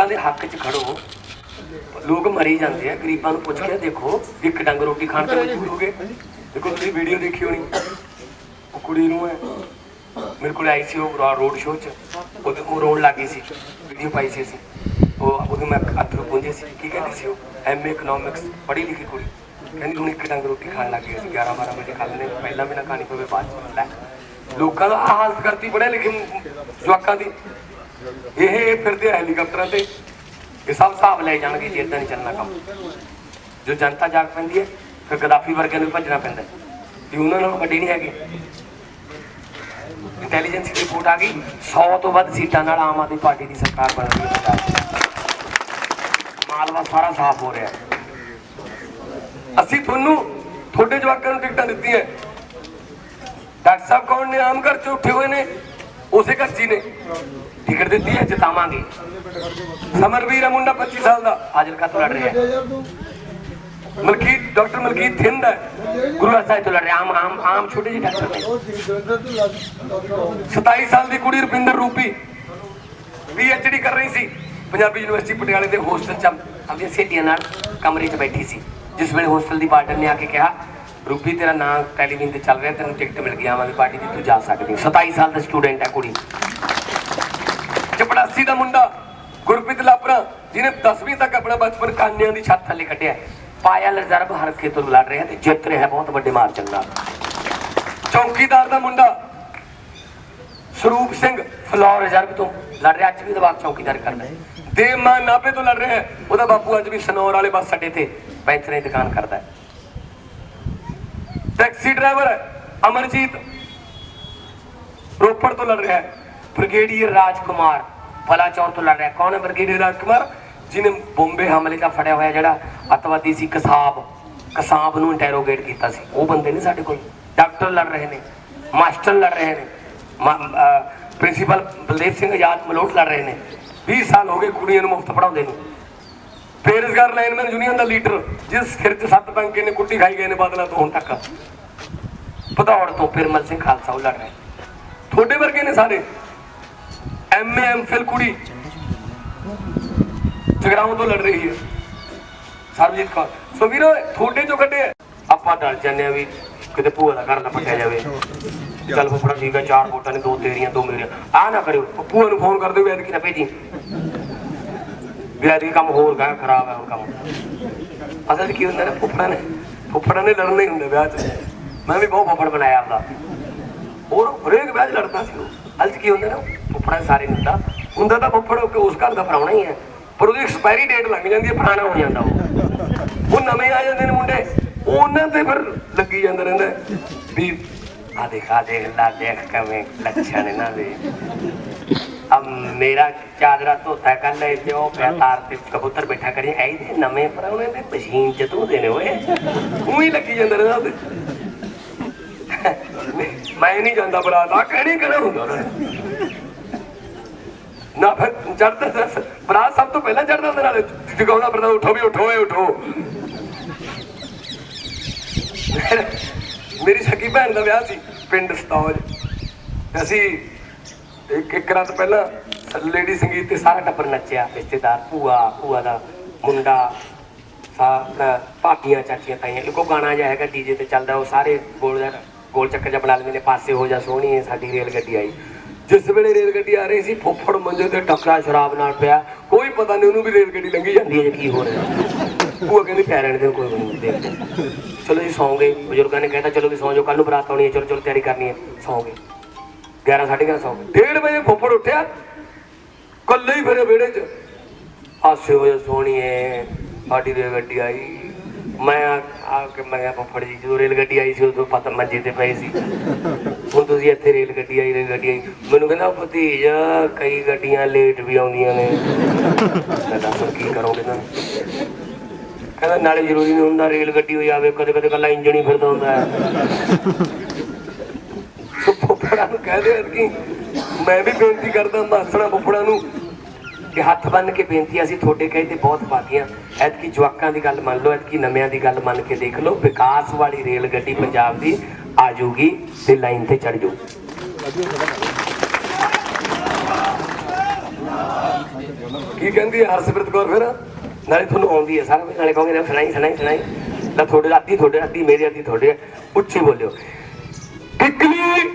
ਲੋਕਾਂ ਦੇ ਹੱਕ 'ਚ ਖੜੋ। ਲੋਕ ਮਰੀ ਜਾਂਦੇ ਆ, ਗਰੀਬਾਂ ਨੂੰ ਪੁੱਛ ਕੇ ਦੇਖੋ ਇੱਕ ਡੰਗ ਰੋਟੀ ਖਾਣ ਤੇ ਮਜਬੂਰ ਹੋ ਗਏ। ਦੇਖੋ, ਤੁਸੀਂ ਵੀਡੀਓ ਦੇਖੀ ਹੋਣੀ। ਉਹ ਕੁੜੀ ਨੂੰ ਹੈ ਮੇਰੇ ਕੋਲ ਆਈ ਸੀ ਉਹ ਰੋਡ ਸ਼ੋਅ 'ਚ। ਉਹਦੇ, ਉਹ ਰੋਣ ਲੱਗੀ ਸੀ। ਵੀਡੀਓ ਪਾਈ ਸੀ ਅਸੀਂ। ਉਹ ਉਹਨੂੰ ਮੈਂ ਅੱਥਰੂ ਪੁੰਝੇ ਸੀ। ਕੀ ਕਹਿੰਦੀ ਸੀ ਉਹ? ਐਮਏ ਇਕਨੋਮਿਕਸ ਪੜ੍ਹੀ ਲਿਖੀ ਕੁੜੀ। ਕਹਿੰਦੀ, ਹੁਣ ਇੱਕ ਡੰਗ ਰੋਟੀ ਖਾਣ ਲੱਗ ਗਈ ਅਸੀਂ 11 12 ਵਜੇ ਖਾ ਲੈਂਦੇ ਪਹਿਲਾਂ ਵੀ ਨਾ ਖਾਣੀ ਪਵੇ, ਬਾਅਦ ਚ ਲੋਕਾਂ ਦਾ ਆਹ ਹਾਲਤ ਕਰਤੀ ਪੜ੍ਹੇ ਲਿਖੇ ਜਵਾਕਾਂ ਦੀ। ਇਹ ਫਿਰਦੇ ਹੈਲੀਕਾਪਟਰਾਂ ਤੇ, ਇਹ ਸਭ ਹਿਸਾਬ ਲੈ ਜਾਣਗੇ ਜੇ ਇਦਾਂ ਨਹੀਂ ਚੱਲਣਾ ਕੰਮ। ਜੋ ਜਨਤਾ ਜਾਗ ਪੈਂਦੀ ਹੈ, ਫਿਰ ਗਦਾਫੀ ਵਰਗਿਆਂ ਨੂੰ ਭੱਜਣਾ ਪੈਂਦਾ ਹੈ। ਉਹਨਾਂ ਨਾਲ ਵੱਡੇ ਨਹੀਂ ਹੈਗੇ। ਇੰਟੈਲੀਜੈਂਸ ਦੀ ਰਿਪੋਰਟ ਆ ਗਈ 100 ਤੋਂ ਵੱਧ ਸੀਟਾਂ ਨਾਲ ਆਮ ਆਦਮੀ ਪਾਰਟੀ ਦੀ ਸਰਕਾਰ ਬਣ ਰਹੀ ਹੈ ਪੰਜਾਬ ਮਾਲਵਾ ਸਾਰਾ ਸਾਫ਼ ਹੋ ਰਿਹਾ ਅਸੀਂ ਤੁਹਾਨੂੰ, ਤੁਹਾਡੇ ਜਵਾਕਾਂ ਨੂੰ ਟਿਕਟਾਂ ਦਿੱਤੀਆਂ ਡਾਕਟਰ ਸਾਹਿਬ ਕੌਣ ਨੇ? ਆਮ ਘਰ ਚ ਉੱਠੇ ਹੋਏ ਨੇ। ਉਸੇ ਘਰ 'ਚ ਨੇ। ਟਿਕਟ ਦਿੱਤੀ ਹੈ, ਜਿਤਾਵਾਂਗੇ। ਸਮਰਵੀਰ ਮੁੰਡਾ 25 ਸਾਲ ਦਾ। ਫਾਜ਼ਿਲਕਾ ਤੋਂ ਲੜ ਰਿਹਾ ਮਲਕੀਤ, ਡਾਕਟਰ ਮਲਕੀਤ ਥਿੰਦ ਗੁਰੂ ਸਾਹਿਬ ਤੋਂ ਲੜ ਰਿਹਾ ਆਮ ਆਮ ਆਮ ਛੋਟੇ ਜਿਹੇ ਡਾਕਟਰ ਨੇ। 27 ਸਾਲ ਦੀ ਕੁੜੀ ਰੁਪਿੰਦਰ ਰੂਪੀ। ਡੀ ਕਰ ਰਹੀ ਸੀ। ਪੰਜਾਬੀ ਯੂਨੀਵਰਸਿਟੀ ਪਟਿਆਲੇ ਦੇ ਹੋਸਟਲ 'ਚ। ਆਪਣੀਆਂ ਸਹੇਲੀਆਂ ਨਾਲ ਕਮਰੇ 'ਚ ਬੈਠੀ ਸੀ। ਜਿਸ ਵੇਲੇ ਹੋਸਟਲ ਦੀ ਬਾਰਡਰ ਨੇ ਆ ਕੇ ਕਿਹਾ ਰੂਪੀ, ਤੇਰਾ ਨਾਮ ਟੈਲੀਵਿਜ਼ਨ ਤੇ ਚੱਲ ਰਿਹਾ, ਤੈਨੂੰ ਟਿਕਟ ਮਿਲ ਗਈ ਆਮ ਆਦਮੀ ਪਾਰਟੀ ਦੀ ਤੂੰ ਜਾ ਸਕਦੀ 27 ਸਾਲ ਦਾ ਸਟੂਡੈਂਟ ਹੈ ਕੁੜੀ। ਚਪੜਾਸੀ ਦਾ ਮੁੰਡਾ, ਗੁਰਪ੍ਰੀਤ ਲਾਪਰਾ, ਜਿਹਨੇ 10ਵੀਂ ਤੱਕ ਆਪਣਾ ਬਚਪਨ ਕਾਨਿਆਂ ਦੀ ਛੱਤ ਥੱਲੇ ਕੱਢਿਆ ਪਾਇਆ ਰਿਜ਼ਰਵ ਹਰਕੇ ਤੋਂ ਲੜ ਰਿਹਾ ਤੇ ਜਿੱਤ ਰਿਹਾ ਬਹੁਤ ਵੱਡੇ ਮਾਰਜਨ ਨਾਲ। ਚੌਕੀਦਾਰ ਦਾ ਮੁੰਡਾ, ਸਰੂਪ ਸਿੰਘ, ਫਲੋਰ ਰਿਜ਼ਰਵ ਤੋਂ ਲੜ ਰਿਹਾ, ਅੱਜ ਵੀ ਦਬਾਅ ਚੌਕੀਦਾਰ ਕਰਦਾ ਦੇਵ ਮਾਨ ਨਾਭੇ ਤੋਂ ਲੜ ਰਿਹਾ ਹੈ, ਉਹਦਾ ਬਾਪੂ ਅੱਜ ਵੀ ਸਨੌਰ ਵਾਲੇ ਬੱਸ ਅੱਡੇ ਤੇ ਪੈਂਚਰਾਂ ਦੀ ਦੁਕਾਨ ਕਰਦਾ ਹੈ। ਟੈਕਸੀ ਡਰਾਈਵਰ ਅਮਰਜੀਤ ਰੋਪੜ ਤੋਂ ਲੜ ਰਿਹਾ ਹੈ। ਬ੍ਰਿਗੇਡੀਅਰ ਰਾਜਕੁਮਾਰ ਬਲਾਚੌਰ ਤੋਂ ਲੜ ਰਿਹਾ ਕੌਣ ਹੈ ਬ੍ਰਿਗੇਡੀਅਰ ਰਾਜਕੁਮਾਰ ਜਿਹਨੇ ਬੰਬੇ ਹਮਲੇ ਦਾ ਫੜਿਆ ਹੋਇਆ ਜਿਹੜਾ ਅਤਵਾਦੀ ਸੀ ਕਸਾਬ। ਕਸਾਬ ਨੂੰ ਇੰਟਰੋਗੇਟ ਕੀਤਾ ਸੀ। ਉਹ ਬੰਦੇ ਨੇ ਸਾਡੇ ਕੋਲ। ਡਾਕਟਰ ਲੜ ਰਹੇ ਨੇ। ਮਾਸਟਰ ਲੜ ਰਹੇ ਨੇ। ਪ੍ਰਿੰਸੀਪਲ ਬਲਦੇਵ ਸਿੰਘ ਆਜ਼ਾਦ ਮਲੋਟ ਲੜ ਰਹੇ ਨੇ। 20 ਸਾਲ ਹੋ ਗਏ ਕੁੜੀਆਂ ਨੂੰ ਮੁਫਤ ਪੜਾਉਂਦੇ ਨੂੰ। ਬੇਰੁਜ਼ਗਾਰ ਲਾਈਨਮੈਨ ਯੂਨੀਅਨ ਦਾ ਲੀਡਰ ਜਿਸ ਖਿਰ ਚ ਸੱਤ ਪੰਕੇ ਨੇ ਕੁੱਟੀ ਖਾਈ ਗਏ ਨੇ ਬਾਦਲਾਂ ਤੋਂ ਹੁਣ ਤੱਕ। ਭਦੌੜ ਤੋਂ ਫਿਰਮਲ ਸਿੰਘ ਖਾਲਸਾ ਉਹ ਲੜ ਰਹੇ। ਤੁਹਾਡੇ ਵਰਗੇ ਨੇ ਸਾਰੇ। ਐਮਏ ਐਮਫਿਲ ਕੁੜੀ। ਜਗਰਾਉਂ ਤੋਂ ਲੜ ਰਹੀ ਹੈ। ਸਰਬਜੀਤ ਕੌਰ। ਸੋ ਵੀਰੋ, ਤੁਹਾਡੇ ਚੋਂ ਕੱਢੇ ਆਪਾਂ ਡਰ ਜਾਂਦੇ ਆ ਵੀ ਕਿਤੇ ਭੂਆ ਦਾ ਘਰ ਨਾ ਪੱਟਿਆ ਜਾਵੇ। ਚੱਲ ਫੁੱਫੜਾ ਠੀਕ ਹੈ ਚਾਰ ਵੋਟਾਂ ਨੇ, ਦੋ ਤੇਰੀਆਂ, ਦੋ ਮੇਰੀਆਂ। ਆ ਨਾ ਕਰਿਓ। ਭੂਆ ਨੂੰ ਫੋਨ ਕਰ ਦਿਓ, ਵੀ ਐਤਕੀ ਨਾ ਭੇਜੀ। ਵੀ ਐਤਕੀ ਕੰਮ ਹੋਰ ਗਾ, ਖਰਾਬ ਹੈ ਹੁਣ ਕੰਮ। ਅਸਲ 'ਚ ਕੀ ਹੁੰਦਾ ਨਾ, ਫੁੱਫੜਾਂ ਨੇ ਫੁੱਫੜਾਂ ਨੇ ਲੜਨੇ ਹੁੰਦੇ ਵਿਆਹ 'ਚ। ਮੈਂ ਵੀ ਬਹੁਤ ਫੁੱਫੜ ਬਣਾਇਆ ਆਪਦਾ। ਹੋਰ ਹਰੇਕ ਵਿਆਹ 'ਚ ਲੜਦਾ ਸੀ ਉਹ। ਅਲਚ ਕੀ ਹੁੰਦਾ ਨਾ, ਫੁੱਫੜਾ ਸਾਰੇ ਨਹੀਂ ਹੁੰਦਾ। ਹੁੰਦਾ ਤਾਂ ਫੁੱਫੜ ਉਹ ਉਸ ਘਰ ਦਾ ਫਰਾਉਣਾ ਹੀ ਹੈ। ਪਰ ਉਹਦੀ ਐਕਸਪਾਇਰੀ ਡੇਟ ਲੰਘ ਜਾਂਦੀ ਹੈ, ਪੁਰਾਣਾ ਹੋ ਜਾਂਦਾ ਉਹ। ਉਹ ਨਵੇਂ ਆ ਜਾਂਦੇ ਨੇ ਮੁੰਡੇ। ਉਹਨਾਂ ਤੇ ਫਿਰ ਲੱਗੀ ਜਾਂਦਾ ਰਹਿੰਦਾ ਵੀ ਆ ਦੇਖ ਦੇਖ ਲਾ, ਦੇਖ ਕਵੇਂ ਲੱਛਣ ਇਹਨਾਂ ਦੇ। ਅਬ ਮੇਰਾ ਚਾਦਰਾ ਧੋਤਾ ਕਰ ਲੈ ਤੇ ਉਹ ਪਿਆ ਤੇ ਕਬੂਤਰ ਬੈਠਾ ਕਰੀ, ਐ ਦੇ ਨਵੇਂ ਪਰਾਉਣੇ ਤੇ ਮਸ਼ੀਨ ਚ ਧੋਦੇ ਓਏ। ਉਹੀ ਲੱਗੀ ਜਾਂਦਾ ਰਹਿੰਦਾ ਉਹਦੇ ਮੈਂ ਨਹੀਂ ਜਾਂਦਾ ਬਰਾਤ ਆ ਕਹਿਣੀ ਕਹਿਣਾ ਹੁੰਦਾ ਨਾ ਫਿਰ ਚੜਦਾ ਬਰਾਤ ਸਭ ਤੋਂ ਪਹਿਲਾਂ ਚੜਦਾ ਉਹਦੇ ਨਾਲ, ਜਗਾਉਂਦਾ ਫਿਰਦਾ, ਉਠੋ ਵੀ ਉਠੋ ਏ ਉਠੋ। ਮੇਰੀ ਸਕੀ ਭੈਣ ਦਾ ਵਿਆਹ ਸੀ, ਪਿੰਡ ਸਤੌਜ। ਅਸੀਂ ਇੱਕ ਇੱਕ ਰਾਤ ਪਹਿਲਾਂ ਲੇਡੀ ਸੰਗੀਤ ਤੇ ਸਾਰਾ ਟੱਬਰ ਨੱਚਿਆ, ਰਿਸ਼ਤੇਦਾਰ, ਭੂਆ ਭੂਆ ਦਾ ਮੁੰਡਾ ਸਾਰਾ ਭਾਬੀਆਂ ਚਾਚੀਆਂ, ਤਾਈਆਂ। ਇੱਕੋ ਗਾਣਾ ਜਿਹਾ ਹੈਗਾ ਡੀਜੇ ਤੇ ਚੱਲਦਾ, ਉਹ ਸਾਰੇ ਗੋਲ ਗੋਲ ਚੱਕਰ ਜਿਹਾ ਬਣਾ ਲੈਂਦੇ ਨੇ, ਪਾਸੇ ਹੋ ਜਾ, ਸੋਹਣੀ ਹੈ ਸਾਡੀ ਰੇਲ ਗੱਡੀ ਆਈ। ਜਿਸ ਵੇਲੇ ਰੇਲ ਗੱਡੀ ਆ ਰਹੀ ਸੀ, ਫੁੱਫੜ ਮੰਜੇ ਤੇ ਟੱਕਰਾ ਸ਼ਰਾਬ ਨਾਲ ਪਿਆ। ਕੋਈ ਪਤਾ ਨਹੀਂ ਉਹਨੂੰ ਵੀ ਰੇਲ ਗੱਡੀ ਲੰਘੀ ਜਾਂਦੀ ਹੈ ਕੀ ਹੋ ਰਿਹਾ। ਭੂਆ ਕਹਿੰਦੀ ਪੈ ਰਹਿਣ ਦੇ ਕੋਈ ਨਹੀਂ, ਦੇਖਦੇ ਚਲੋ ਜੀ, ਸੌਂ ਗਏ। ਬਜ਼ੁਰਗਾਂ ਨੇ ਕਹਿਤਾ, ਚਲੋ ਵੀ ਸੌਂ ਜਾਓ ਕੱਲ ਨੂੰ ਬਰਾਤ ਆਉਣੀ ਹੈ, ਚਲੋ ਚਲੋ, ਤਿਆਰੀ ਕਰਨੀ ਹੈ, ਸੌਂ ਗਏ। 11 11:30 ਸੌਂ ਗਏ। 1:30 ਵਜੇ ਫੁੱਫੜ ਉੱਠਿਆ ਕੱਲੇ ਹੀ ਫਿਰੇ ਵਿਹੜੇ 'ਚ। ਹਾਸੇ ਹੋਏ, ਸੋਹਣੀਏ, ਸਾਡੀ ਰੇਲ ਗੱਡੀ ਆਈ। ਮੈਂ ਆ ਕੇ ਮੈਂ ਕਿਹਾ, ਫੁੱਫੜ ਜੀ, ਜਦੋਂ ਰੇਲ ਗੱਡੀ ਆਈ ਸੀ, ਉਦੋਂ ਪਤਾ ਮੰਜੇ ਤੇ ਪਏ ਸੀ। ਹੁਣ ਤੁਸੀਂ ਇੱਥੇ ਰੇਲ ਗੱਡੀ ਆਈ, ਰੇਲ ਗੱਡੀ ਆਈ। ਮੈਨੂੰ ਕਹਿੰਦਾ ਭਤੀਜ, ਕਈ ਗੱਡੀਆਂ ਲੇਟ ਵੀ ਆਉਂਦੀਆਂ ਨੇ। ਮੈਂ ਦੱਸ ਕੀ ਕਰੋਗੇ ਤਾਂ? ਕਹਿੰਦਾ ਨਾਲੇ ਜ਼ਰੂਰੀ ਨਹੀਂ ਹੁੰਦਾ ਰੇਲ ਗੱਡੀ ਹੋ ਜਾਵੇ ਕਦੇ ਕਦੇ ਕੱਲਾ ਇੰਜਣ ਹੀ ਫਿਰਦਾ ਹੁੰਦਾ ਹੈ। ਫੁੱਫੜਾ ਨੂੰ ਕਹਿ ਕਿ ਮੈਂ ਵੀ ਬੇਨਤੀ ਕਰਦਾ ਮਾਸੜਾ ਫੁੱਫੜਾ ਨੂੰ ਕਿ ਹੱਥ ਬੰਨ ਕੇ ਬੇਨਤੀ ਅਸੀਂ ਤੁਹਾਡੇ ਕਹੇ ਤੇ ਬਹੁਤ ਪਾਤੀਆਂ। ਐਤਕੀ ਜਵਾਕਾਂ ਦੀ ਗੱਲ ਮੰਨ ਲਓ, ਐਤਕੀ ਨਵਿਆਂ ਦੀ ਗੱਲ ਮੰਨ ਕੇ ਦੇਖ ਲਓ, ਵਿਕਾਸ ਵਾਲੀ ਰੇਲ ਗੱਡੀ ਪੰਜਾਬ ਦੀ ਆ ਜਾਊਗੀ ਤੇ ਲਾਈਨ ਤੇ ਚੜ ਜਾਊ। ਕੀ ਕਹਿੰਦੀ ਹਰਸਿਮਰਤ ਕੌਰ ਫਿਰ? ਨਾਲੇ ਤੁਹਾਨੂੰ ਆਉਂਦੀ ਹੈ, ਸਾਰਾ ਨਾਲੇ ਕਹੋਗੇ, ਨਾ ਸੁਣਾਈ ਸੁਣਾਈ ਸੁਣਾਈ। ਤਾਂ ਤੁਹਾਡੇ ਰਾਤੀ, ਤੁਹਾਡੇ ਅੱਧੀ ਮੇਰੀ ਰਾਤੀ ਤੁਹਾਡੇ ਉੱਚੀ ਬੋਲਿਓ। ਕਿਕਲੀ